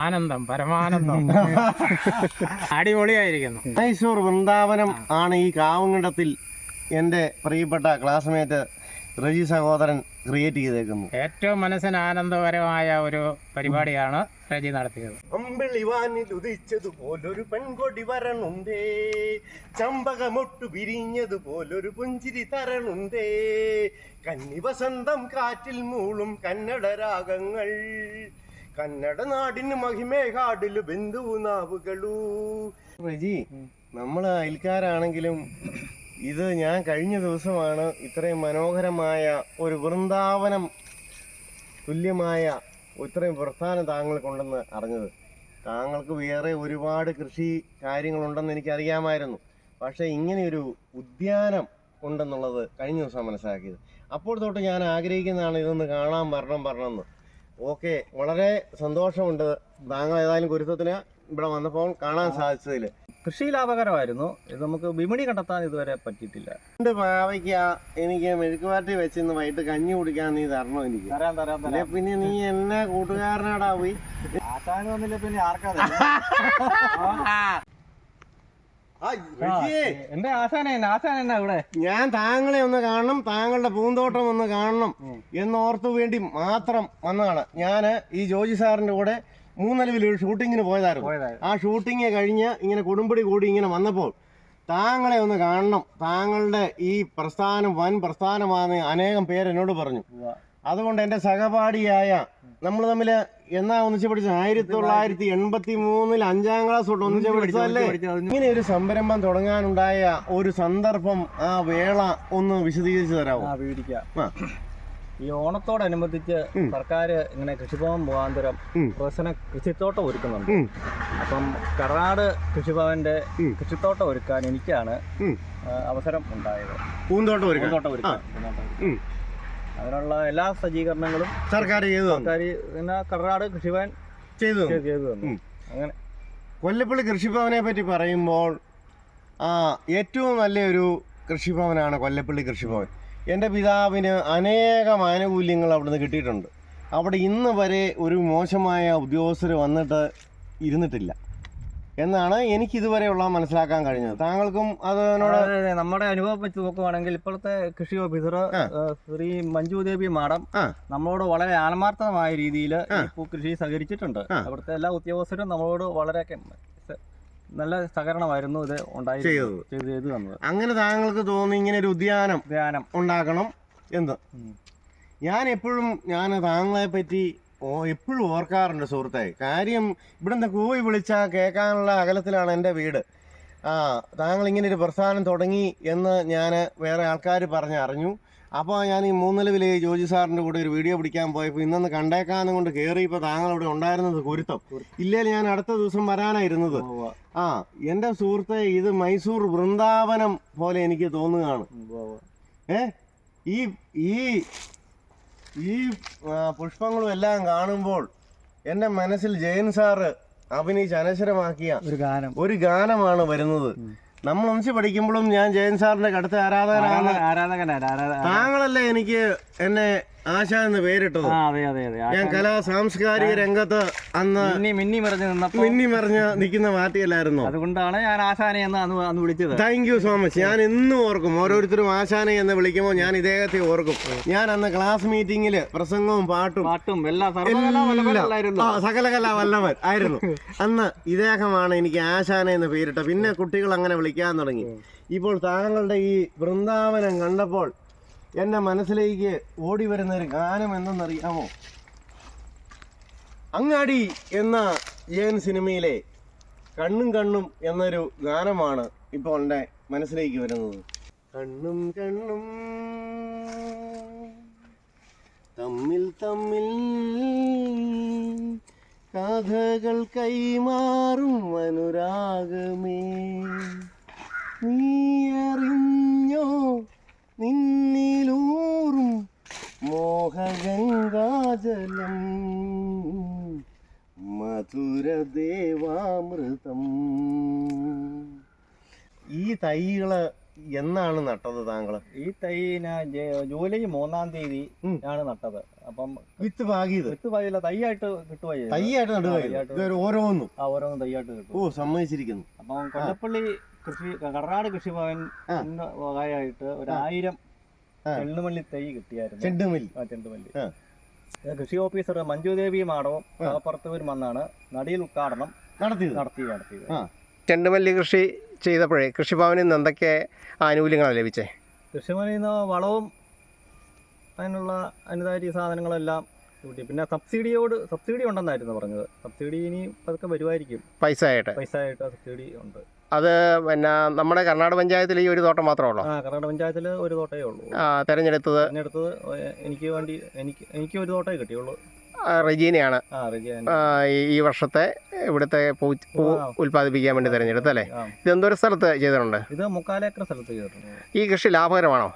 ആനന്ദം പരമാനന്ദം. അടിപൊളിയായിരിക്കുന്നു. മൈസൂർ വൃന്ദാവനം ആണ് ഈ കാവുങ്കണ്ടത്തിൽ എന്റെ പ്രിയപ്പെട്ട ക്ലാസ്മേറ്റ് റജി സഹോദരൻ ക്രിയേറ്റ് ചെയ്തേക്കുന്നു ഏറ്റവും മനസ്സിന് ആനന്ദകരമായ ഒരു പരിപാടിയാണ് റജി നടത്തിയത്. അമ്പിളിവാനിൽ ഉദിച്ചതുപോലൊരു പെൺകൊടി വരണുണ്ടേ. ചമ്പകമൊട്ടു വിരിഞ്ഞതുപോലൊരു പുഞ്ചിരി തരണുണ്ടേ. കന്നി വസന്തം കാറ്റിൽ മൂളും കന്നഡ രാഗങ്ങൾ. കന്നഡ നാടിന് മഹിമേകാടിൽ ബന്ധു നാവുകളൂ റജി നമ്മൾ അയൽക്കാരാണെങ്കിലും ഇത് ഞാൻ കഴിഞ്ഞ ദിവസമാണ് ഇത്രയും മനോഹരമായ ഒരു വൃന്ദാവനം തുല്യമായ ഇത്രയും പ്രസ്ഥാനം താങ്കൾക്കുണ്ടെന്ന് അറിഞ്ഞത്. താങ്കൾക്ക് വേറെ ഒരുപാട് കൃഷി കാര്യങ്ങളുണ്ടെന്ന് എനിക്കറിയാമായിരുന്നു. പക്ഷേ ഇങ്ങനെയൊരു ഉദ്യാനം ഉണ്ടെന്നുള്ളത് കഴിഞ്ഞ ദിവസം മനസ്സിലാക്കിയത്. അപ്പോൾ തൊട്ട് ഞാൻ ആഗ്രഹിക്കുന്നതാണ് ഇതൊന്ന് കാണാൻ വരണം വരണമെന്ന് ഓക്കെ വളരെ സന്തോഷമുണ്ട്. താങ്കൾ ഏതായാലും ഗുരുത്വത്തിന് ഇവിടെ വന്നപ്പോൾ കാണാൻ സാധിച്ചതിൽ കൃഷി ലാഭകരമായിരുന്നു. ഇത് നമുക്ക് വിപണി കണ്ടെത്താൻ ഇതുവരെ പറ്റിയിട്ടില്ല. രണ്ട് പാവയ്ക്ക എനിക്ക് മെഴുക്കുപാറ്റി വെച്ച് ഇന്ന് വൈകിട്ട് കഞ്ഞി കുടിക്കാൻ നീ തരണോ എനിക്ക്. തരാം തരാം അല്ലെ പിന്നെ നീ എന്നെ കൂട്ടുകാരനാടാ പോയി. ആശാന് വന്നില്ല പിന്നെ ആർക്കാ എന്റെ ആശാനെ ആശാൻ എന്നാ ഇവിടെ? ഞാൻ താങ്കളെ ഒന്ന് കാണണം താങ്കളുടെ പൂന്തോട്ടം ഒന്ന് കാണണം എന്നോർത്തു വേണ്ടി മാത്രം വന്നതാണ്. ഞാൻ ഈ ജോജി സാറിന്റെ കൂടെ മൂന്നലവിൽ ഒരു ഷൂട്ടിങ്ങിന് പോയതായിരുന്നു. പോയതായിരുന്നു. ആ ഷൂട്ടിങ് കഴിഞ്ഞ് ഇങ്ങനെ കുടുംബടി കൂടി ഇങ്ങനെ വന്നപ്പോൾ താങ്കളെ ഒന്ന് കാണണം. താങ്കളുടെ ഈ പ്രസ്ഥാനം വൻ പ്രസ്ഥാനമാണെന്ന് അനേകം പേര് എന്നോട് പറഞ്ഞു. അതുകൊണ്ട് എന്റെ സഹപാഠിയായ നമ്മൾ തമ്മിൽ എന്നാ ഒന്നിച്ച് പഠിച്ചത്? ആയിരത്തി തൊള്ളായിരത്തി എൺപത്തി മൂന്നിൽ അഞ്ചാം ക്ലാസ് തൊട്ട് ഒന്നിച്ച് പഠിച്ചതല്ലേ ഇങ്ങനെ ഒരു സംരംഭം തുടങ്ങാനുണ്ടായ ഒരു സന്ദർഭം ആ വേള ഒന്ന് വിശദീകരിച്ചു തരാമോ ഈ ഓണത്തോടനുബന്ധിച്ച്. സർക്കാർ ഇങ്ങനെ കൃഷിഭവൻ മുഖാന്തരം പ്രവസന കൃഷിത്തോട്ടം ഒരുക്കുന്നുണ്ട്. അപ്പം കർണാട് കൃഷിഭവന്റെ കൃഷിത്തോട്ടം ഒരുക്കാൻ എനിക്കാണ് അവസരം ഉണ്ടായത്. പൂന്തോട്ടം ഒരുക്കാൻ. പൂന്തോട്ടം ഒരുക്കാൻ. അതിനുള്ള എല്ലാ സജ്ജീകരണങ്ങളും സർക്കാർ ചെയ്തു സർക്കാർ പിന്നെ കർണാട് കൃഷിഭവൻ ചെയ്തു ചെയ്തു തന്നു. അങ്ങനെ. കൊല്ലപ്പള്ളി കൃഷിഭവനെ പറ്റി പറയുമ്പോൾ ആ ഏറ്റവും നല്ലൊരു കൃഷിഭവനാണ് കൊല്ലപ്പള്ളി കൃഷിഭവൻ. എന്റെ പിതാവിന് അനേകം ആനുകൂല്യങ്ങൾ അവിടുന്ന് കിട്ടിയിട്ടുണ്ട്. അവിടെ ഇന്ന് വരെ ഒരു മോശമായ ഉദ്യോഗസ്ഥർ വന്നിട്ട് ഇരുന്നിട്ടില്ല. എന്നാണ് എനിക്ക് ഇതുവരെയുള്ള മനസ്സിലാക്കാൻ കഴിഞ്ഞത്. താങ്കൾക്കും അതിനോട് അതെ, അതെ, നമ്മുടെ അനുഭവം വെച്ച് നോക്കുവാണെങ്കിൽ ഇപ്പോഴത്തെ കൃഷി ഓഫീസർ ശ്രീ മഞ്ജു ദേവി മാഡം നമ്മളോട് വളരെ ആത്മാർത്ഥമായ രീതിയിൽ കൃഷി സഹകരിച്ചിട്ടുണ്ട്. അവിടുത്തെ എല്ലാ ഉദ്യോഗസ്ഥരും നമ്മളോട് വളരെ നല്ല സഹകരണമായിരുന്നു ഇത് ഉണ്ടായി ചെയ്തു തന്നത്. അങ്ങനെ താങ്കൾക്ക് തോന്നി ഇങ്ങനെ ഒരു ഉദ്യാനം ഉദ്യാനം. ഉണ്ടാക്കണം എന്ന്. ഞാൻ എപ്പോഴും ഞാൻ താങ്കളെ പറ്റി ഓ എപ്പോഴും ഓർക്കാറുണ്ട് സുഹൃത്തെ. കാര്യം ഇവിടുന്ന് കൂവി വിളിച്ചാൽ കേൾക്കാനുള്ള അകലത്തിലാണ് എന്റെ വീട്. ആ താങ്കൾ ഇങ്ങനെ ഒരു പ്രസ്ഥാനം തുടങ്ങി എന്ന് ഞാൻ വേറെ ആൾക്കാർ പറഞ്ഞ് അറിഞ്ഞു അപ്പോൾ ഞാൻ ഈ മൂന്നിലവിൽ ജോജി സാറിന്റെ കൂടെ ഒരു വീഡിയോ പിടിക്കാൻ പോയപ്പോൾ ഇന്നൊന്ന് കണ്ടേക്കാന്നും കൊണ്ട് കയറി ഇപ്പോൾ താങ്കൾ ഇവിടെ ഉണ്ടായിരുന്നത് കുരുത്തം. ഇല്ലേ ഞാൻ അടുത്ത ദിവസം വരാനായിരുന്നത് ആ എന്റെ സുഹൃത്തെ ഇത് മൈസൂർ വൃന്ദാവനം പോലെ എനിക്ക് തോന്നുകയാണ്. ഏ ഈ ഈ ഈ പുഷ്പങ്ങളും എല്ലാം കാണുമ്പോൾ എന്റെ മനസ്സിൽ ജയൻ സാറ് അഭിനയിച്ച് അനശ്വരമാക്കിയ ഒരു ഗാനം. ഒരു ഗാനമാണ് വരുന്നത്. നമ്മൾ ഒന്നിച്ച് പഠിക്കുമ്പോഴും ഞാൻ ജയൻ സാറിന്റെ കടുത്ത ആരാധകനാണ്. ആരാധകനാണ് ആരാധക താങ്കളല്ലേ എനിക്ക് എന്നെ ആശ എന്ന് പേരിട്ടത്. അതെ അതെ അതെ. ഞാൻ കലാ സാംസ്കാരിക രംഗത്ത് അന്ന് മിന്നി മിന്നി മറിഞ്ഞ് നിന്നപ്പോൾ മിന്നി മറിഞ്ഞ് നിൽക്കുന്ന പാർട്ടിയല്ലായിരുന്നു അതുകൊണ്ടാണ് ഞാൻ ആശാനെ എന്ന് അന്ന് അന്ന് വിളിച്ചത്. താങ്ക് യു സോ മച്ച് ഞാൻ ഇന്നും ഓർക്കും. ഓരോരുത്തരും ആശാനെ എന്ന് വിളിക്കുമ്പോൾ ഞാൻ ഇദ്ദേഹത്തെ ഓർക്കും. ഞാൻ അന്ന് ക്ലാസ് മീറ്റിംഗിൽ പ്രസംഗവും പാട്ടും പാട്ടും എല്ലാം സകലകല വല്ലവൻ ആയിരുന്നു. അന്ന് ഇദ്ദേഹമാണ് എനിക്ക് ആശാന എന്ന് പേരിട്ട പിന്നെ കുട്ടികൾ അങ്ങനെ വിളിക്കാൻ തുടങ്ങി. ഇപ്പോൾ താങ്കളുടെ ഈ വൃന്ദാവനം കണ്ടപ്പോൾ എന്റെ മനസ്സിലേക്ക് ഓടി വരുന്ന ഒരു ഗാനം എന്തെന്നറിയാമോ? അങ്ങാടി എന്ന ജയൻ സിനിമയിലെ കണ്ണും കണ്ണും എന്നൊരു ഗാനമാണ് ഇപ്പോൾ എന്റെ മനസ്സിലേക്ക് വരുന്നത്. കണ്ണും കണ്ണും തമ്മിൽ തമ്മിൽ കഥകൾ കൈമാറും അനുരാഗമേ. നീ അറിഞ്ഞോ നിന്നിലൂറും മോഹഗംഗാജലം മധുരദേവാമൃതം. ഈ തൈകൾ എന്നാണ് നട്ടത് താങ്കൾ ഈ തൈ ഞാൻ ജ- ജൂലൈ മൂന്നാം തീയതി ഉം. ആണ് നട്ടത്. അപ്പം വിത്ത് പാകിയത്? വിത്ത് പാകിയില്ല തൈയായിട്ട് കിട്ടുവായി തയ്യായിട്ട് നടുവായിട്ട് തയ്യായിട്ട്. ഇതൊരു ഓരോന്നും. ആ ഓരോന്നും തൈയായിട്ട് കിട്ടും. ഓ സമ്മതിച്ചിരിക്കുന്നു. അപ്പം കൊല്ലപ്പള്ളി കൃഷി കർണാട് കൃഷിഭവൻ ആ. വകയായിട്ട് ഒരു ആയിരം ആ. ചെണ്ടുമല്ലി തൈ കിട്ടിയായിരുന്നു. ചെണ്ടുമല്ലി. ആ ചെണ്ടുമല്ലി. ആ. കൃഷി ഓഫീസർ മഞ്ജുദേവി മാടവും കടപ്പുറത്തൂരും വന്നാണ് നടിയിൽ ഉദ്ഘാടനം നടത്തി നടത്തി. നടത്തിയത്. ചെണ്ടുമല്ലി കൃഷി ചെയ്തപ്പോഴേ കൃഷിഭവനിൽ നിന്ന് എന്തൊക്കെ ആനുകൂല്യങ്ങളാണ് ലഭിച്ചേ? കൃഷിഭവനിൽ നിന്ന് വളവും അതിനുള്ള അനുദാരി സാധനങ്ങളെല്ലാം കൂട്ടി. പിന്നെ സബ്സിഡിയോട് സബ്സിഡി ഉണ്ടെന്നായിരുന്നു പറഞ്ഞത്. സബ്സിഡി ഇനി അതൊക്കെ വരുമായിരിക്കും. പൈസ ആയിട്ട് പൈസ ആയിട്ട് സബ്സിഡി ഉണ്ട്. അത് പിന്നെ നമ്മുടെ കർണാടക പഞ്ചായത്തിൽ ഈ ഒരു തോട്ടം മാത്രമേ ഉള്ളൂ? കർണാടക പഞ്ചായത്തിൽ ഒരു തോട്ടേ ഉള്ളൂ. ആ, തെരഞ്ഞെടുത്തത്? തെരഞ്ഞെടുത്തത് എനിക്ക് വേണ്ടി എനിക്ക് എനിക്ക് ഒരു തോട്ടേ കിട്ടിയുള്ളൂ. റെജീനയാണ്. ഈ- വർഷത്തെ ഇവിടുത്തെ പൂ പൂ ഉൽപ്പാദിപ്പിക്കാൻ വേണ്ടി തിരഞ്ഞെടുത്തത് അല്ലേ. ഇത് എന്തോരം സ്ഥലത്ത് ചെയ്തിട്ടുണ്ട്? ഇത് മുക്കാലേക്കർ സ്ഥലത്ത് ചെയ്തിട്ടുണ്ട്. ഈ കൃഷി ലാഭകരമാണോ?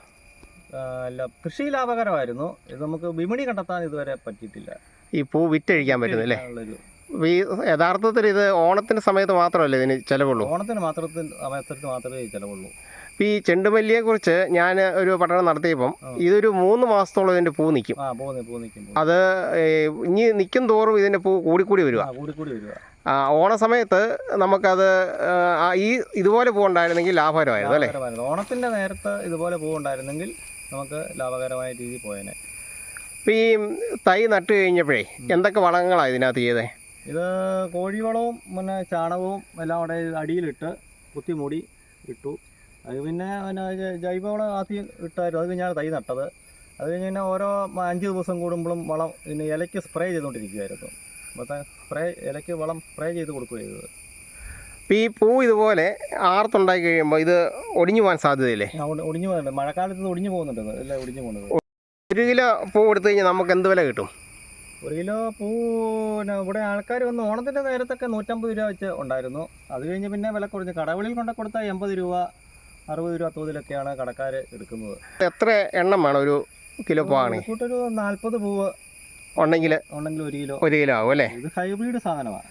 അല്ല കൃഷി ലാഭകരമായിരുന്നു. ഇത് നമുക്ക് വിപണി കണ്ടെത്താൻ ഇതുവരെ പറ്റിയിട്ടില്ല. ഈ പൂ വിറ്റഴിക്കാൻ പറ്റുന്നില്ലേ? ഈ യഥാർത്ഥത്തിൽ ഇത് ഓണത്തിന്റെ സമയത്ത് മാത്രമല്ലേ ഇതിന് ചിലവുള്ളൂ? ഓണത്തിന് മാത്രത്തിൽ അവസരത്തിൽ മാത്രമേ ചിലവുള്ളൂ. ഈ ചെണ്ടുമല്ലിയെ കുറിച്ച് ഞാൻ ഒരു പഠനം നടത്തിയപ്പം ഇതൊരു മൂന്ന് മാസത്തോളം ഇതിന്റെ പൂ നിൽക്കും ആ പൂ നിൽക്കും അത് ഇനി നിൽക്കും തോറും ഇതിന്റെ പൂ കൂടിക്കൂടി വരിക. ആ കൂടി കൂടി വരിക. ആ, ഓണ സമയത്ത് നമുക്കത് ഈ ഇതുപോലെ പൂ ഉണ്ടായിരുന്നെങ്കിൽ ലാഭകരമായിരുന്നു അല്ലേ? ഓണത്തിന്റെ നേരത്ത് ഇതുപോലെ പൂ ഉണ്ടായിരുന്നെങ്കിൽ നമുക്ക് ലാഭകരമായ രീതിയിൽ പോയേനെ. ഇപ്പം ഈ തൈ നട്ടു കഴിഞ്ഞപ്പോഴേ എന്തൊക്കെ വളങ്ങളാണ് ഇതിനകത്ത് ചെയ്തേ? ഇത് കോഴിവളവും പിന്നെ ചാണകവും എല്ലാം അവിടെ അടിയിലിട്ട് കുത്തി മൂടി ഇട്ടു. അത് പിന്നെ പിന്നെ ജൈവവളം ആദ്യം ഇട്ടായിരുന്നു. അത് കഴിഞ്ഞാണ് തൈ നട്ടത്. അത് കഴിഞ്ഞ് പിന്നെ ഓരോ അഞ്ച് ദിവസം കൂടുമ്പോഴും വളം പിന്നെ ഇലയ്ക്ക് സ്പ്രേ ചെയ്തുകൊണ്ടിരിക്കുകയായിരുന്നു അപ്പോൾ സ്പ്രേ ഇലയ്ക്ക് വളം സ്പ്രേ ചെയ്ത് കൊടുക്കുകയായിരുന്നു ചെയ്തത്. ഇപ്പം ഈ പൂ ഇതുപോലെ ആർത്തുണ്ടായി കഴിയുമ്പോൾ ഇത് ഒടിഞ്ഞു പോകാൻ സാധ്യതയില്ലേ? ഒടിഞ്ഞു പോകുന്നുണ്ട് മഴക്കാലത്ത് ഒടിഞ്ഞു പോകുന്നുണ്ട്. അല്ലേ ഒടിഞ്ഞു പോകുന്നത്. ഒരു കിലോ പൂ എടുത്തു കഴിഞ്ഞാൽ നമുക്ക് എന്ത് വില കിട്ടും? ഒരു കിലോ പൂ പിന്നെ ഇവിടെ ആൾക്കാർ വന്ന് ഓണത്തിന്റെ നേരത്തൊക്കെ നൂറ്റമ്പത് രൂപ വെച്ച് ഉണ്ടായിരുന്നു. അത് കഴിഞ്ഞ് പിന്നെ വില കുറഞ്ഞ്. കടകളിൽ കൊണ്ട് കൊടുത്താൽ എൺപത് രൂപ അറുപത് രൂപ തോതിലൊക്കെയാണ് കടക്കാർ എടുക്കുന്നത്. എത്ര എണ്ണം വേണം ഒരു കിലോ പൂവാണ് കൂട്ടൊരു നാൽപ്പത് പൂവ് ഉണ്ടെങ്കിൽ ഉണ്ടെങ്കിൽ ഒരു കിലോ. ഒരു കിലോ ആവും അല്ലേ? ഇത് ഹൈബ്രിഡ് സാധനമാണ്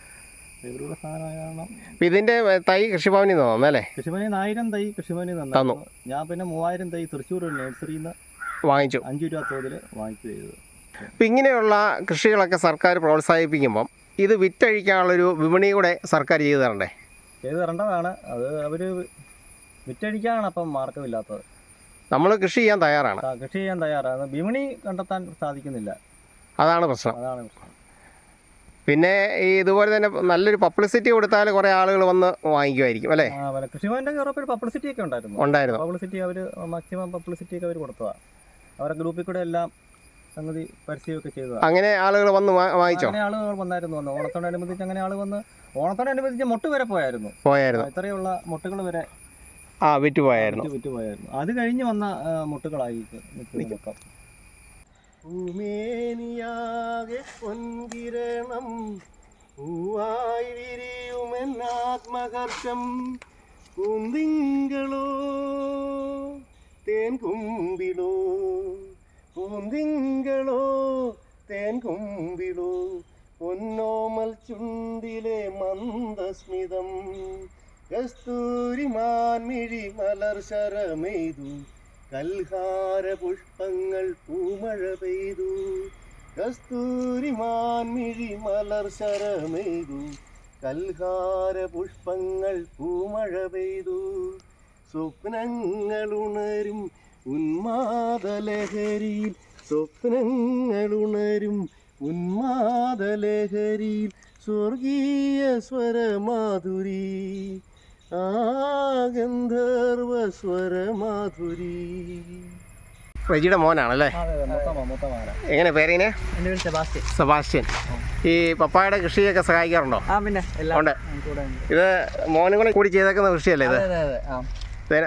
ഹൈബ്രിഡ് സാധനമായ കാരണം അപ്പം ഇതിന്റെ തൈ കൃഷിഭവനിൽ നിന്ന് അല്ലേ കൃഷിഭവനിൽ നിന്ന് ആയിരം തൈ കൃഷിഭവനിൽ തന്നു. തന്നു. ഞാൻ പിന്നെ മൂവായിരം തൈ തൃശ്ശൂർ നഴ്സറിയിൽ നിന്ന് വാങ്ങിച്ചു. അഞ്ച് രൂപ തോതിൽ വാങ്ങിച്ചു ചെയ്തത്. അപ്പം ഇങ്ങനെയുള്ള കൃഷികളൊക്കെ സർക്കാർ പ്രോത്സാഹിപ്പിക്കുമ്പം ഇത് വിറ്റഴിക്കാനുള്ളൊരു വിപണി കൂടെ സർക്കാർ ചെയ്തു തരണ്ടേ? ചെയ്തു തരേണ്ടതാണ്. അത് അവർ വിറ്റഴിക്കാനാണ് അപ്പം മാർഗമില്ലാത്തത് നമ്മൾ കൃഷി ചെയ്യാൻ തയ്യാറാണ്. കൃഷി ചെയ്യാൻ തയ്യാറാണ്. വിപണി കണ്ടെത്താൻ സാധിക്കുന്നില്ല. അതാണ് പ്രശ്നം. അതാണ് പ്രശ്നം. പിന്നെ ഈ ഇതുപോലെ തന്നെ നല്ലൊരു പബ്ലിസിറ്റി കൊടുത്താൽ കുറേ ആളുകൾ വന്ന് വാങ്ങിക്കുമായിരിക്കും അല്ലേ? കൃഷിഭവന്റെ കയറപ്പോൾ പബ്ലിസിറ്റി ഒക്കെ ഉണ്ടായിരുന്നു. ഉണ്ടായിരുന്നു. പബ്ലിസിറ്റി അവർ മാക്സിമം പബ്ലിസിറ്റി ഒക്കെ അവർ കൊടുത്തതാണ് അവരുടെ ഗ്രൂപ്പിൽ കൂടെ എല്ലാം സംഗതി പരസ്യമൊക്കെ ചെയ്തതാണ് അങ്ങനെ ആളുകൾ വന്ന് വായിച്ചോ? വാങ്ങിച്ചോ അങ്ങനെ ആളുകൾ വന്നായിരുന്നു വന്നു. ഓണത്തോടനുബന്ധിച്ച് അങ്ങനെ ആൾ വന്ന് ഓണത്തോടനുബന്ധിച്ച് മുട്ട് വരെ പോയായിരുന്നു. പോയായിരുന്നു. ഇത്രയുള്ള മുട്ടുകൾ വരെ ആ വിറ്റ് പോയായിരുന്നു. വിറ്റ് വിറ്റ് പോയായിരുന്നു. അത് കഴിഞ്ഞ് വന്ന മുട്ടുകളായി ഭൂമേനിയാകെ പൊൻകിരണം പൂവായി വിരിയുമെന്നാത്മഹർഷം കുന്തിങ്കളോ തേൻ കുമ്പിളോ പൂന്തിങ്കളോ തേൻ കുമ്പിളോ പൊന്നോമൽ ചുണ്ടിലെ മന്ദസ്മിതം. കസ്തൂരി മാൻമിഴി മലർ ശരമെയ്തു കൽഹാര പുഷ്പങ്ങൾ പൂമഴ പെയ്തു. കസ്തൂരി മാൻമിഴി മലർ ശരമെയ്തു കൽഹാര പുഷ്പങ്ങൾ പൂമഴ പെയ്തു. സ്വപ്നങ്ങളുണരും ഉന്മാദലഹരിയിൽ സ്വപ്നങ്ങളുണരും ഉന്മാദലഹരിയിൽ സ്വർഗീയ സ്വരമാധുരി ആഗന്ധർവ സ്വരമാധുരി റെജിയുടെ മോനാണല്ലേ? എങ്ങനെ പേരിനെ സെബാസ്റ്റ്യൻ. സെബാസ്റ്റ്യൻ. ഈ പപ്പായുടെ കൃഷിയൊക്കെ സഹായിക്കാറുണ്ടോ? ഉണ്ട്. ഇത് മോനും കൂടെ കൂടി ചെയ്തേക്കുന്ന കൃഷിയല്ലേ ഇത്?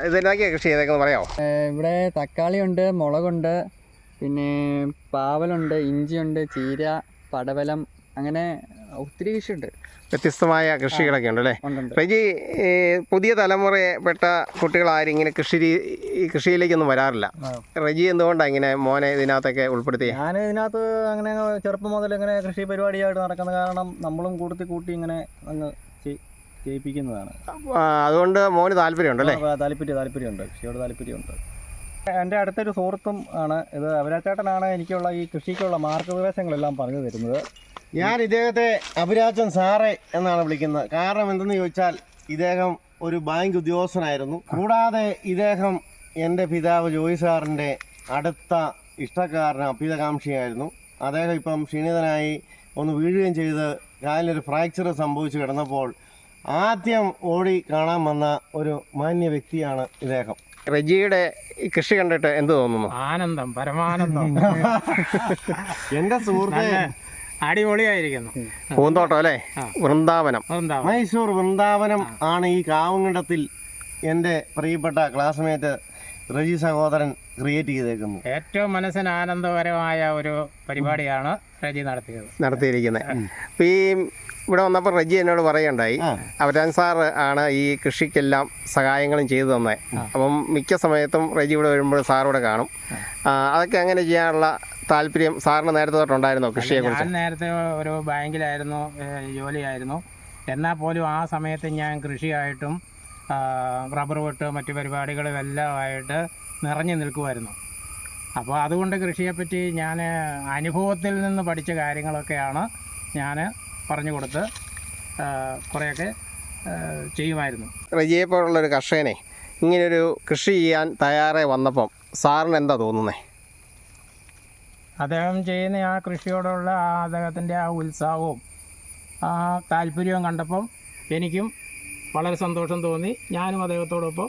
ഇതെന്തൊക്കെയാണ് കൃഷി ചെയ്തേക്കെന്ന് പറയാമോ? ഇവിടെ തക്കാളിയുണ്ട് മുളകുണ്ട് പിന്നെ പാവലുണ്ട് ഇഞ്ചിയുണ്ട് ചീര പടവലം അങ്ങനെ ഒത്തിരി കൃഷിയുണ്ട്. വ്യത്യസ്തമായ കൃഷികളൊക്കെ ഉണ്ട് അല്ലേ റെജി പുതിയ കുട്ടികൾ കുട്ടികളാരും ഇങ്ങനെ കൃഷി കൃഷിയിലേക്കൊന്നും വരാറില്ല. റെജി എന്തുകൊണ്ടാണ് ഇങ്ങനെ മോനെ ഇതിനകത്തൊക്കെ ഉൾപ്പെടുത്തി ഞാൻ ഇതിനകത്ത് അങ്ങനെ ചെറുപ്പം മുതൽ ഇങ്ങനെ കൃഷി പരിപാടിയായിട്ട് നടക്കുന്ന കാരണം നമ്മളും കൂട്ടത്തി കൂട്ടി ഇങ്ങനെ അങ്ങ് ചെയ്യിപ്പിക്കുന്നതാണ് അതുകൊണ്ട് മോന് താല്പര്യമുണ്ട് അല്ലേ? താല്പര്യം താല്പര്യമുണ്ട്. കൃഷിയോട് താല്പര്യമുണ്ട്. എന്റെ അടുത്തൊരു സുഹൃത്തും ആണ്. ഇത് അവരാച്ചേട്ടനാണ് എനിക്കുള്ള ഈ കൃഷിക്കുള്ള മാർഗനിർദ്ദേശങ്ങളെല്ലാം പറഞ്ഞു തരുന്നത്. ഞാൻ ഇദ്ദേഹത്തെ അഭിരാജൻ സാറേ എന്നാണ് വിളിക്കുന്നത്. കാരണം എന്തെന്ന് ചോദിച്ചാൽ ഇദ്ദേഹം ഒരു ബാങ്ക് ഉദ്യോഗസ്ഥനായിരുന്നു. കൂടാതെ ഇദ്ദേഹം എന്റെ പിതാവ് ജോയി സാറിന്റെ അടുത്ത ഇഷ്ടക്കാരന് അഭ്യുതകാംക്ഷിയായിരുന്നു അദ്ദേഹം ഇപ്പം ക്ഷീണിതനായി ഒന്ന് വീഴുകയും ചെയ്ത് കാലിനൊരു ഫ്രാക്ചർ സംഭവിച്ചു കിടന്നപ്പോൾ ആദ്യം ഓടി കാണാൻ വന്ന ഒരു മാന്യ വ്യക്തിയാണ് ഇദ്ദേഹം. റെജിയുടെ ഈ കൃഷി കണ്ടിട്ട് എന്ത് തോന്നുന്നു? ആനന്ദം പരമാനന്ദം. എന്റെ സുഹൃത്തെ. അടിപൊളിയായിരിക്കുന്നു. പൂന്തോട്ടം അല്ലേ. വൃന്ദാവനം. മൈസൂർ വൃന്ദാവനം ആണ് ഈ കാവുങ്കണ്ടത്തിൽ എന്റെ പ്രിയപ്പെട്ട ക്ലാസ്മേറ്റ് റജി സഹോദരൻ ക്രിയേറ്റ് ചെയ്തേക്കുന്നു ഏറ്റവും മനസ്സിന് ആനന്ദകരമായ ഒരു പരിപാടിയാണ് റജി നടത്തിയത്. നടത്തിയിരിക്കുന്നത്. ഈ ഇവിടെ വന്നപ്പോൾ റെജി എന്നോട് പറയുണ്ടായി അവരാൻ സാർ ആണ് ഈ കൃഷിക്കെല്ലാം സഹായങ്ങളും ചെയ്തു തന്നെ. അപ്പം മിക്ക സമയത്തും റെജി ഇവിടെ വരുമ്പോൾ സാറിവിടെ കാണും. അതൊക്കെ അങ്ങനെ ചെയ്യാനുള്ള താല്പര്യം സാറിന് നേരത്തെ തൊട്ടുണ്ടായിരുന്നോ കൃഷിയെ കുറിച്ച് നേരത്തെ ഒരു ബാങ്കിലായിരുന്നു ജോലിയായിരുന്നു. എന്നാൽ പോലും ആ സമയത്ത് ഞാൻ കൃഷിയായിട്ടും റബ്ബർ വെട്ട് മറ്റു പരിപാടികളും എല്ലാം ആയിട്ട് നിറഞ്ഞു നിൽക്കുമായിരുന്നു. അപ്പോൾ അതുകൊണ്ട് കൃഷിയെപ്പറ്റി ഞാൻ അനുഭവത്തിൽ നിന്ന് പഠിച്ച കാര്യങ്ങളൊക്കെയാണ് ഞാൻ പറഞ്ഞു കൊടുത്ത് കുറേയൊക്കെ ചെയ്യുമായിരുന്നു. റജിയെ പോലുള്ളൊരു കർഷകനെ ഇങ്ങനൊരു കൃഷി ചെയ്യാൻ തയ്യാറായി വന്നപ്പം സാറിന് എന്താ തോന്നുന്നത് അദ്ദേഹം ചെയ്യുന്ന ആ കൃഷിയോടുള്ള ആ അദ്ദേഹത്തിന്റെ ആ ഉത്സാഹവും ആ താല്പര്യവും കണ്ടപ്പം എനിക്കും വളരെ സന്തോഷം തോന്നി. ഞാനും അദ്ദേഹത്തോടൊപ്പം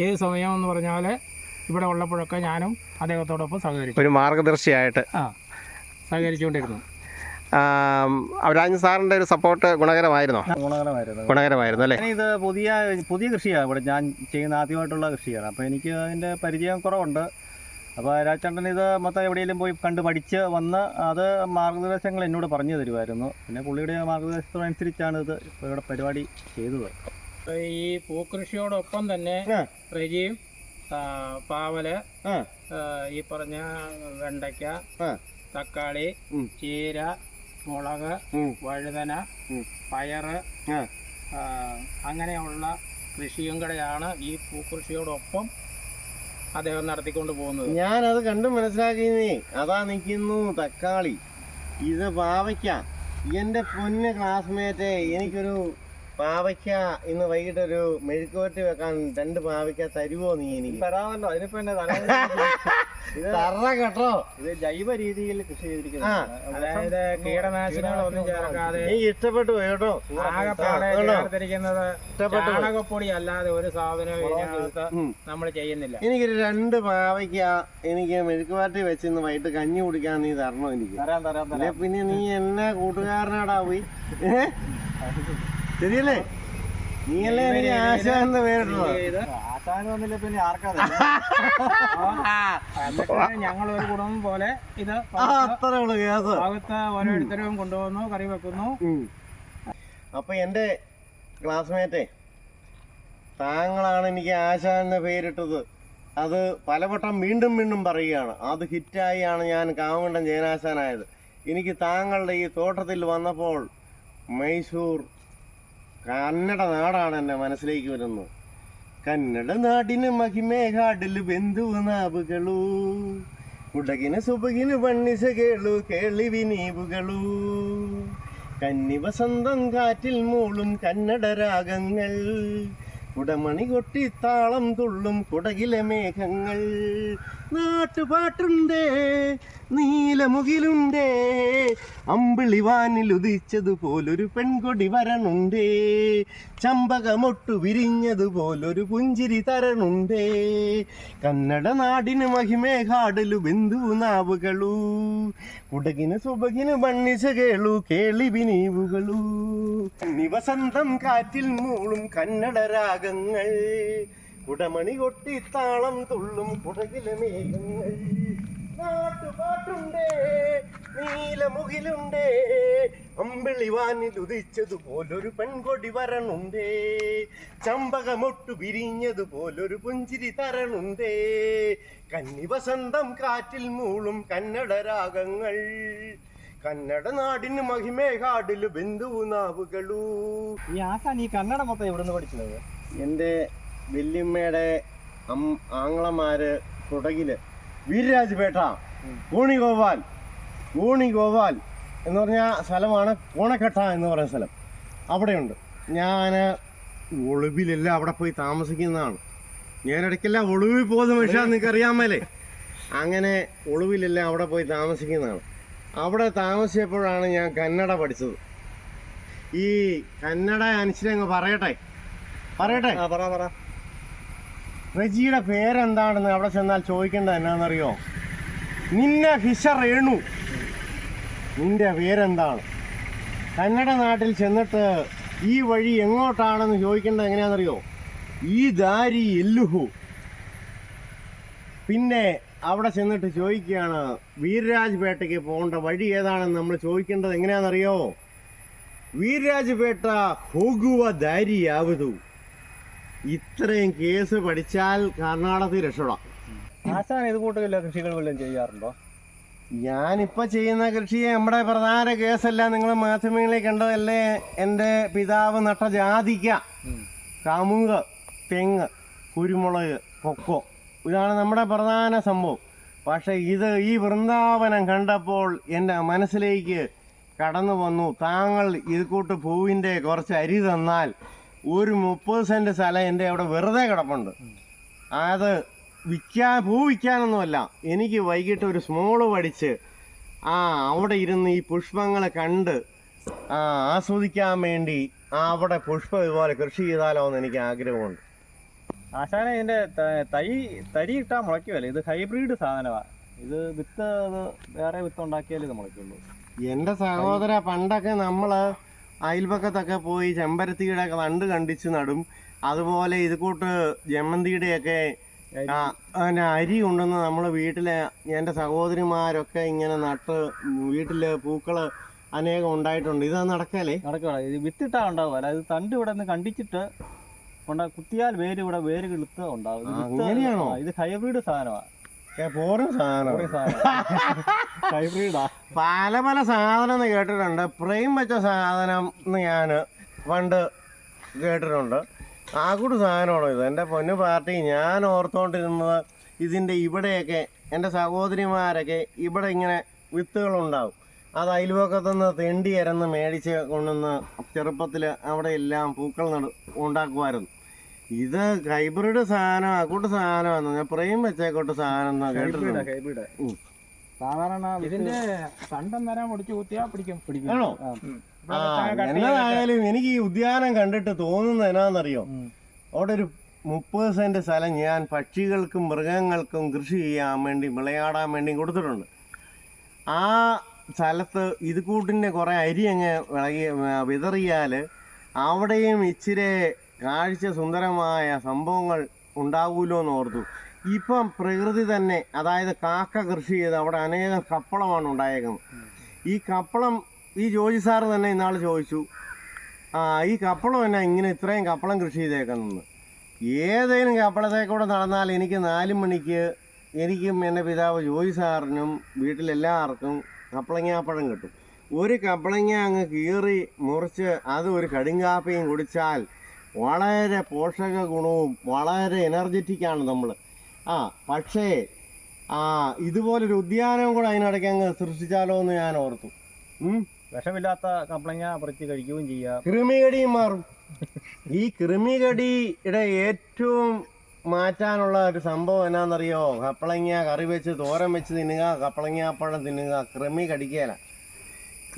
ഏത് സമയം എന്ന് പറഞ്ഞാൽ ഇവിടെ ഉള്ളപ്പോഴൊക്കെ ഞാനും അദ്ദേഹത്തോടൊപ്പം സഹകരിച്ചു. ഒരു മാർഗദർശിയായിട്ട്. ആ സഹകരിച്ചുകൊണ്ടിരുന്നു. അവരാജൻ സാറിന്റെ ഒരു സപ്പോർട്ട് ഗുണകരമായിരുന്നോ? ഗുണകരമായിരുന്നു. ഗുണകരമായിരുന്നു അല്ലേ? ഇത് പുതിയ പുതിയ കൃഷിയാണ് ഇവിടെ. ഞാൻ ചെയ്യുന്ന ആദ്യമായിട്ടുള്ള കൃഷിയാണ്. അപ്പോൾ എനിക്ക് അതിന്റെ പരിചയം കുറവുണ്ട്. അപ്പോൾ രാജ്ചണ്ടൻ ഇത് മൊത്തം എവിടെയെങ്കിലും പോയി കണ്ട് പഠിച്ച് വന്ന് അത് മാർഗനിർദ്ദേശങ്ങൾ എന്നോട് പറഞ്ഞു തരുമായിരുന്നു. പിന്നെ പുള്ളിയുടെ മാർഗനിർദ്ദേശത്തോടനുസരിച്ചാണ് ഇത് ഇപ്പോൾ ഇവിടെ പരിപാടി ചെയ്തത്. ഈ പൂക്കൃഷിയോടൊപ്പം തന്നെ. റജിയും ആ, പാവൽ ഈ പറഞ്ഞ വെണ്ടയ്ക്ക ആ. തക്കാളി ചീര മുളക്. വഴുതന. പയറ് അങ്ങനെയുള്ള കൃഷിയും കൂടെയാണ് ഈ പൂക്കൃഷിയോടൊപ്പം അദ്ദേഹം നടത്തിക്കൊണ്ട് പോകുന്നത്. ഞാനത് കണ്ടു മനസ്സിലാക്കിയേ അതാ നിൽക്കുന്നു തക്കാളി. ഇത് പാവയ്ക്ക. എന്റെ പൊന്ന് ക്ലാസ്മേറ്റ് എനിക്കൊരു പാവയ്ക്ക ഇന്ന് വൈകിട്ട് ഒരു മെഴുക്കുവരട്ടി വെക്കാൻ രണ്ട് പാവയ്ക്ക തരുവോ നീ എനിക്ക് തരാമല്ലോ അതിനിപ്പോ എന്നെ ഇത് തറ കേട്ടോ? ഇത് ജൈവ രീതിയിൽ കൃഷി ചെയ്തിരിക്കുന്നു. ചെയ്തിരിക്കുന്നത് അതായത് കീടനാശിനികളൊന്നും ചേർക്കാതെ നീ ഇഷ്ടപ്പെട്ടു പോയി കേട്ടോ. ആകെപ്പാടെ? ചേർത്തിരിക്കുന്നത്. ചാണകപ്പൊടി അല്ലാതെ ഒരു സാധനവും ഇതിനകത്ത് നമ്മൾ ചെയ്യുന്നില്ല. എനിക്കൊരു രണ്ട് പാവയ്ക്ക എനിക്ക് മെഴുക്കുവരട്ടി വെച്ച് ഇന്ന് വൈകിട്ട് കഞ്ഞി കുടിക്കാൻ നീ തരണോ എനിക്ക്? തരാം തരാം പിന്നെ നീ എന്നെ കൂട്ടുകാരനാടാ പോയി? ശരിയല്ലേ? നീയല്ലേ എനിക്ക് ആശ എന്ന് പേരിട്ടുള്ളത്? വന്നില്ല പിന്നെ ഞങ്ങൾ ഒരു കുടുംബം പോലെ ഇത് കേസ് ഭാഗത്ത് ഓരോരുത്തരും കൊണ്ടുപോകുന്നു കറി വെക്കുന്നു. അപ്പൊ എന്റെ ക്ലാസ്മേറ്റേ താങ്കളാണ് എനിക്ക് ആശ എന്ന പേരിട്ടത്. അത് പലവട്ടം വീണ്ടും വീണ്ടും പറയുകയാണ്. അത് ഹിറ്റായിയാണ് ഞാൻ കാവങ്കണ്ടം ജയനാശാനായത് എനിക്ക് താങ്കളുടെ ഈ തോട്ടത്തിൽ വന്നപ്പോൾ മൈസൂർ കന്നഡ നാടാണ് എന്റെ മനസ്സിലേക്ക് വരുന്നത്. കന്നഡ നാടിന് മഹിമേഘാടിൽ ബന്ധു നാവുകളൂ. കുടകിന് സുബകിന് വണ്ണിസ കേളു കേളിവി നീവുകളൂ കന്നി വസന്തം കാറ്റിൽ മൂളും കന്നഡ രാഗങ്ങൾ. കുടമണി കൊട്ടി താളം തുള്ളും കുടകിലെ മേഘങ്ങൾ. നാട്ടുപാട്ടുണ്ടേ. നീലമുകിലുണ്ടേ. അമ്പിളിവാനിൽ ഉദിച്ചതുപോലൊരു പെൺകൊടി വരണുണ്ടേ. ചമ്പകമൊട്ടു വിരിഞ്ഞതുപോലൊരു പുഞ്ചിരി തരണുണ്ടേ. കന്നഡ നാടിന് മഹിമേഘാടലു ബന്ധു നാവുകളൂ. കുടകിന് സുബകിന് ബണ്ണിച്ച കേളു കേളി വിനീവുകളൂ. നിവസന്തം കാറ്റിൽ മൂളും കന്നഡ രാഗങ്ങൾ. കുടമണി കൊട്ടി താളം തുള്ളും കുടകിലെ മേഘങ്ങൾ. നാട്ടുപാട്ടുണ്ടേ നീലമുകിലുണ്ടേ അമ്പിളിവാനിൽ ഉദിച്ചതുപോലൊരു പെൺകൊടി വരണുണ്ടേ. ചമ്പകമൊട്ടു വിരിഞ്ഞതുപോലൊരു പുഞ്ചിരി തരണുണ്ടേ. കന്നി വസന്തം കാറ്റിൽ മൂളും കന്നഡ രാഗങ്ങൾ. കന്നഡ നാടിന് മഹിമേ കാടിൽ ബന്ധു നാവുകളൂ ഈ ആശാൻ ഈ കന്നഡ മൊത്തം എവിടെ നിന്ന് പഠിച്ചത്? എന്റെ വല്യമ്മയുടെ ആങ്ങളമാര് തുടങ്ങിൽ വീരരാജപേട്ട ഊണിഗോപാൽ ഊണിഗോപാൽ എന്ന് പറഞ്ഞ സ്ഥലമാണ് കോണക്കെട്ട എന്ന് പറയുന്ന സ്ഥലം. അവിടെയുണ്ട്. ഞാൻ ഒളിവിലെല്ലാം അവിടെ പോയി താമസിക്കുന്നതാണ്. ഞാൻ ഇടയ്ക്കെല്ലാം ഒളിവിൽ പോകുന്ന മനുഷ്യ നിങ്ങൾക്ക് അറിയാമല്ലേ അങ്ങനെ ഒളിവിലെല്ലാം അവിടെ പോയി താമസിക്കുന്നതാണ്. അവിടെ താമസിച്ചപ്പോഴാണ് ഞാൻ കന്നഡ പഠിച്ചത്. ഈ കന്നഡ അനുസരിച്ച് അങ്ങ് പറയട്ടെ? പറയട്ടെ? പറ പറ. റജിയുടെ പേരെന്താണെന്ന് അവിടെ ചെന്നാൽ ചോദിക്കേണ്ടത് എന്നാണെന്നറിയോ? നിന്നെ ഫിഷർ രേണു. നിന്റെ പേരെന്താണ്? കന്നഡ നാട്ടിൽ ചെന്നിട്ട് ഈ വഴി എങ്ങോട്ടാണെന്ന് ചോദിക്കേണ്ടത് എങ്ങനെയാണെന്നറിയോ? ഈ ദാരി എല്ലുഹു. പിന്നെ അവിടെ ചെന്നിട്ട് ചോദിക്കുകയാണ് വീരരാജ്പേട്ടയ്ക്ക് പോകേണ്ട വഴി ഏതാണെന്ന് നമ്മൾ ചോദിക്കേണ്ടത് എങ്ങനെയാണെന്നറിയോ? വീരരാജ്പേട്ട ഹോഗുവ ദാരി യാവതു ഇത്രയും കേസ് പഠിച്ചാൽ കർണാടകത്തിൽ രക്ഷപ്പെടാം. ആശാൻ ഇത് കൂട്ടുകയില്ല കൃഷികൾ വല്ലതും ചെയ്യാറുണ്ടോ? ഞാനിപ്പോൾ ചെയ്യുന്ന കൃഷിയെ നമ്മുടെ പ്രധാന കേസല്ല. നിങ്ങൾ മാധ്യമങ്ങളിൽ കണ്ടതല്ലേ എന്റെ പിതാവ് നട്ട ജാതിക്ക. കമുക് തെങ്ങ് കുരുമുളക് കൊക്കോ. ഇതാണ് നമ്മുടെ പ്രധാന സംഭവം. പക്ഷേ ഇത് ഈ വൃന്ദാവനം കണ്ടപ്പോൾ എന്റെ മനസ്സിലേക്ക് കടന്നു വന്നു. താങ്കൾ ഇത് കൂട്ട് പൂവിന്റെ കുറച്ച് അരി തന്നാൽ ഒരു മുപ്പത് സെന്റ് സ്ഥലം എന്റെ അവിടെ വെറുതെ കിടപ്പുണ്ട്. അത് വിൽക്കാൻ പൂ വിൽക്കാനൊന്നുമല്ല എനിക്ക് വൈകിട്ട് ഒരു സ്മോൾ പഠിച്ച് ആ അവിടെ ഇരുന്ന് ഈ പുഷ്പങ്ങളെ കണ്ട് ആ ആസ്വദിക്കാൻ വേണ്ടി ആ അവിടെ പുഷ്പം ഇതുപോലെ കൃഷി ചെയ്താലോ എന്ന് എനിക്ക് ആഗ്രഹമുണ്ട്. ആശാനെ ഇതിന്റെ ത- തരി ഇട്ടാൽ മുളയ്ക്കുമല്ലേ ഇത് ഹൈബ്രിഡ് സാധനമാണ് ഇത് വിത്ത് വേറെ വിത്ത് ഉണ്ടാക്കിയാലേ ഇത് മുളയ്ക്കുള്ളൂ. എന്റെ സഹോദര പണ്ടൊക്കെ നമ്മൾ അയൽപക്കത്തൊക്കെ പോയി ചെമ്പരത്തിയുടെ വണ്ട് കണ്ടിച്ച് നടും. അതുപോലെ ഇത് കൂട്ട് ജമന്തിയുടെയൊക്കെ പിന്നെ അരി ഉണ്ടെന്ന് നമ്മൾ വീട്ടിലെ എന്റെ സഹോദരിമാരൊക്കെ ഇങ്ങനെ നട്ട് വീട്ടിൽ പൂക്കൾ അനേകം ഉണ്ടായിട്ടുണ്ട്. ഇത് നടക്കല്ലേ? നടക്കുക ഇത് വിത്തിട്ടാ ഉണ്ടാവും അതായത് തണ്ട് ഇവിടെ നിന്ന് കണ്ടിച്ചിട്ട് കൊണ്ട കുത്തിയാൽ വേര് ഇവിടെ വേര് കിളുത്ത ഉണ്ടാവും. അങ്ങനെയാണോ? ഇത് ഹൈബ്രിഡ് സാധനമാണ് പല പല സാധനം എന്ന് കേട്ടിട്ടുണ്ട്. പ്രേം വെച്ച സാധനം എന്ന് ഞാൻ പണ്ട് കേട്ടിട്ടുണ്ട്. ആകൂട് സാധനമാണോ ഇത്? എന്റെ പൊന്നു പാർട്ടി ഞാൻ ഓർത്തോണ്ടിരുന്നത് ഇതിന്റെ ഇവിടെയൊക്കെ എന്റെ സഹോദരിമാരൊക്കെ ഇവിടെ ഇങ്ങനെ വിത്തുകളുണ്ടാവും. അത് അയൽവക്കത്തുനിന്ന് തെണ്ടി ഇരന്ന് മേടിച്ച് കൊണ്ടുവന്ന് ചെറുപ്പത്തിൽ അവിടെ എല്ലാം പൂക്കൾ നട ഉണ്ടാക്കുമായിരുന്നു. ഇത് ഹൈബ്രിഡ് സാധനം അക്കൂട്ട് സാധനമാണ് ഞാൻ പ്രേം വെച്ചേക്കോട്ട് സാധനം കേട്ടിട്ടുണ്ട്. ഹൈബ്രിഡ് സാധാരണ ഇതിന്റെ തണ്ടം വരാൻ പൊടിച്ചു കുത്തിയാ പിടിക്കും പിടിക്കും. ആണോ? ആ. എന്നതായാലും എനിക്ക് ഈ ഉദ്യാനം കണ്ടിട്ട് തോന്നുന്നത് എന്നാന്നറിയോ? അവിടെ ഒരു മുപ്പത് സെന്റ് സ്ഥലം ഞാൻ പക്ഷികൾക്കും മൃഗങ്ങൾക്കും കൃഷി ചെയ്യാൻ വേണ്ടി വിളയാടാൻ വേണ്ടി കൊടുത്തിട്ടുണ്ട്. ആ സ്ഥലത്ത് ഇത് കൂട്ടിന്റെ കുറേ അരി അങ്ങ് വിളകി വിതറിയാൽ അവിടെയും ഇച്ചിരി കാഴ്ച സുന്ദരമായ സംഭവങ്ങൾ ഉണ്ടാവൂലോ എന്ന് ഓർത്തു. ഇപ്പം പ്രകൃതി തന്നെ അതായത് കാക്ക കൃഷി ചെയ്ത് അവിടെ അനേകം കപ്പളമാണ് ഉണ്ടായേക്കുന്നത്. ഈ കപ്പളം ഈ ജോജി സാറ് തന്നെ ഇന്നാൾ ചോദിച്ചു ആ ഈ കപ്പളം എന്നാ ഇങ്ങനെ ഇത്രയും കപ്പളം കൃഷി ചെയ്തേക്കുന്നത് ഏതെങ്കിലും കപ്പളത്തെ കൂടെ നടന്നാൽ എനിക്ക് നാല് മണിക്ക് എനിക്കും എന്റെ പിതാവ് ജോജി സാറിനും വീട്ടിലെല്ലാവർക്കും കപ്പളങ്ങാപ്പഴം കിട്ടും. ഒരു കപ്പളങ്ങ അങ്ങ് കീറി മുറിച്ച് അത് ഒരു കടുങ്കാപ്പിയും കുടിച്ചാൽ വളരെ പോഷക ഗുണവും വളരെ എനർജറ്റിക്കാണ് നമ്മൾ ആ പക്ഷേ ആ ഇതുപോലൊരു ഉദ്യാനം കൂടെ അതിനിടയ്ക്ക് അങ്ങ് സൃഷ്ടിച്ചാലോ എന്ന് ഞാൻ ഓർത്തു. വിഷമില്ലാത്ത കപ്പളങ്ങ പറിച്ച് കഴിക്കുകയും ചെയ്യാം. കൃമികടിയും മാറും. ഈ കൃമികടിയുടെ ഏറ്റവും മാറ്റാനുള്ള ഒരു സംഭവം എന്നാണെന്നറിയോ കപ്പളങ്ങ കറി വെച്ച് തോരൻ വെച്ച് തിന്നുക കപ്പളങ്ങാപ്പഴം തിന്നുക കൃമി കടിക്കല.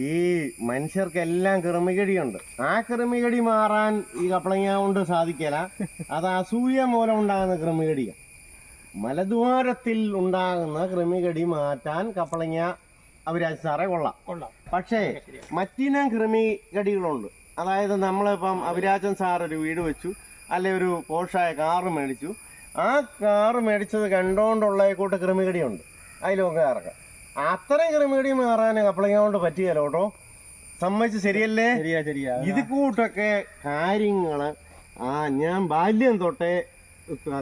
ഈ മനുഷ്യർക്കെല്ലാം കൃമികടിയുണ്ട്. ആ കൃമികടി മാറാൻ ഈ കപ്പളങ്ങ കൊണ്ട് സാധിക്കല. അത് അസൂയ മൂലം ഉണ്ടാകുന്ന കൃമികടിയാണ് മലദ്വാരത്തിൽ ഉണ്ടാകുന്ന കൃമികടി മാറ്റാൻ കപ്പളങ്ങ അവരാജ് സാറേ കൊള്ളാം. കൊള്ളാം. പക്ഷേ. മറ്റിനം കൃമികടികളുണ്ട്. അതായത് നമ്മളിപ്പം അഭിരാജൻ സാർ ഒരു വീട് വെച്ചു അല്ലെ ഒരു പോഷായ കാറ് മേടിച്ചു. ആ കാറ് മേടിച്ചത് കണ്ടോണ്ടുള്ള കൂട്ട് കൃമികടിയുണ്ട്. അതിലൊക്കെ അത്രയും കൃമികടി മാറാൻ കപ്പളങ്ങ കൊണ്ട് പറ്റിയല്ലോ കേട്ടോ സമ്മതിച്ച് ശരിയല്ലേ? ശരിയാ ശരിയാ. ഇത് കൂട്ടൊക്കെ കാര്യങ്ങൾ ആ ഞാൻ ബാല്യം തൊട്ടേ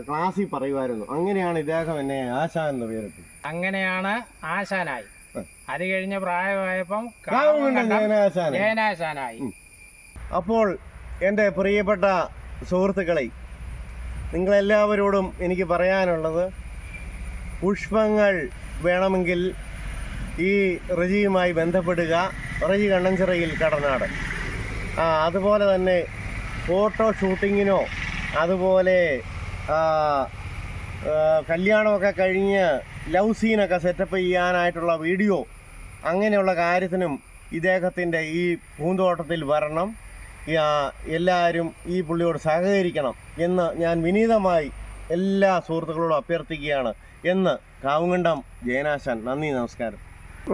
ക്ലാസ്സിൽ പറയുമായിരുന്നു. അങ്ങനെയാണ് ഇദ്ദേഹം എന്നെ ആശാൻ എന്ന് പേരിട്ടു അങ്ങനെയാണ് ആശാനായി. അത് കഴിഞ്ഞ പ്രായമായപ്പം ജയനാശാനായി? അപ്പോൾ എന്റെ പ്രിയപ്പെട്ട സുഹൃത്തുക്കളെ നിങ്ങളെല്ലാവരോടും എനിക്ക് പറയാനുള്ളത് പുഷ്പങ്ങൾ വേണമെങ്കിൽ ഈ റജിയുമായി ബന്ധപ്പെടുക റജി കണ്ണഞ്ചിറയിൽ കടനാട് അതുപോലെ തന്നെ ഫോട്ടോ ഷൂട്ടിങ്ങിനോ അതുപോലെ കല്യാണമൊക്കെ കഴിഞ്ഞ് ലവ് സീനൊക്കെ സെറ്റപ്പ് ചെയ്യാനായിട്ടുള്ള വീഡിയോ അങ്ങനെയുള്ള കാര്യത്തിനും ഇദ്ദേഹത്തിന്റെ ഈ പൂന്തോട്ടത്തിൽ വരണം. എല്ലാവരും ഈ പുള്ളിയോട് സഹകരിക്കണം എന്ന് ഞാൻ വിനീതമായി എല്ലാ സുഹൃത്തുക്കളോടും അഭ്യർത്ഥിക്കുകയാണ് എന്ന് കാവുങ്കണ്ടം ജയനാശാൻ. നന്ദി നമസ്കാരം.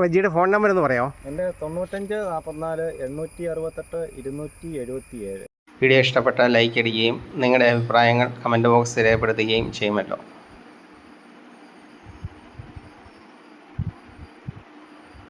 റജിയുടെ ഫോൺ നമ്പർ ഒന്ന് പറയാമോ? എന്റെ തൊണ്ണൂറ്റഞ്ച് നാൽപ്പത്തിനാല് എണ്ണൂറ്റി അറുപത്തെട്ട് ഇരുന്നൂറ്റി എഴുപത്തി ഏഴ് വീഡിയോ ഇഷ്ടപ്പെട്ടാൽ ലൈക്ക് അടിക്കുകയും നിങ്ങളുടെ അഭിപ്രായങ്ങൾ കമന്റ് ബോക്സിൽ രേഖപ്പെടുത്തുകയും ചെയ്യുമല്ലോ.